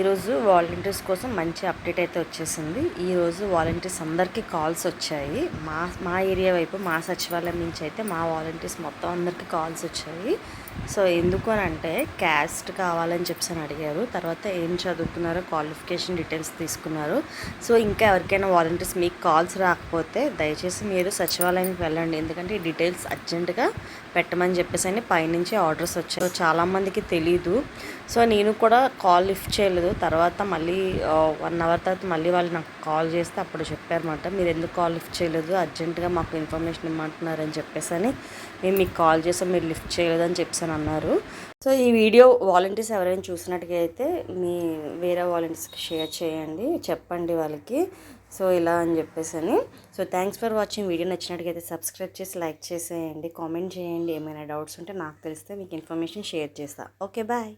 ఈరోజు వాలంటీర్స్ కోసం మంచి అప్డేట్ అయితే వచ్చేసింది. ఈరోజు వాలంటీర్స్ అందరికీ కాల్స్ వచ్చాయి. మా మా ఏరియా వైపు మా సచివాలయం నుంచి అయితే మా వాలంటీర్స్ మొత్తం అందరికీ కాల్స్ వచ్చాయి. సో ఎందుకు అని అంటే క్యాస్ట్ కావాలని చెప్పి అని అడిగారు. తర్వాత ఏం చదువుతున్నారో క్వాలిఫికేషన్ డీటెయిల్స్ తీసుకున్నారు. సో ఇంకా ఎవరికైనా వాలంటీర్స్ మీకు కాల్స్ రాకపోతే దయచేసి మీరు సచివాలయానికి వెళ్ళండి. ఎందుకంటే ఈ డీటెయిల్స్ అర్జెంటుగా పెట్టమని చెప్పేసి అని పైనుంచి ఆర్డర్స్ వచ్చాయి. సో చాలామందికి తెలీదు. సో నేను కూడా కాల్ లిఫ్ట్ చేయలేదు. తర్వాత మళ్ళీ వన్ అవర్ తర్వాత మళ్ళీ వాళ్ళు నాకు కాల్ చేస్తే అప్పుడు చెప్పారన్నమాట. మీరు ఎందుకు కాల్ లిఫ్ట్ చేయలేదు? అర్జెంటుగా మాకు ఇన్ఫర్మేషన్ ఇమ్మంటున్నారని చెప్పేసి అని మేము మీకు కాల్ చేసాం. మీరు లిఫ్ట్ చేయలేదు అని చెప్పేసి అని అన్నారు. సో ఈ వీడియో వాలంటీర్స్ ఎవరైనా చూసినట్టుగా అయితే మీ వేరే వాలంటీర్స్కి షేర్ చేయండి. చెప్పండి వాళ్ళకి. సో ఇలా అని చెప్పేసి అని so thanks for watching video నచ్చినట్టుగైతే subscribe చేసి లైక్ చేసేయండి. కామెంట్ చేయండి. ఏమైనా డౌట్స్ ఉంటే నాకు తెలిస్తే మీకు ఇన్ఫర్మేషన్ షేర్ చేస్తా. Okay bye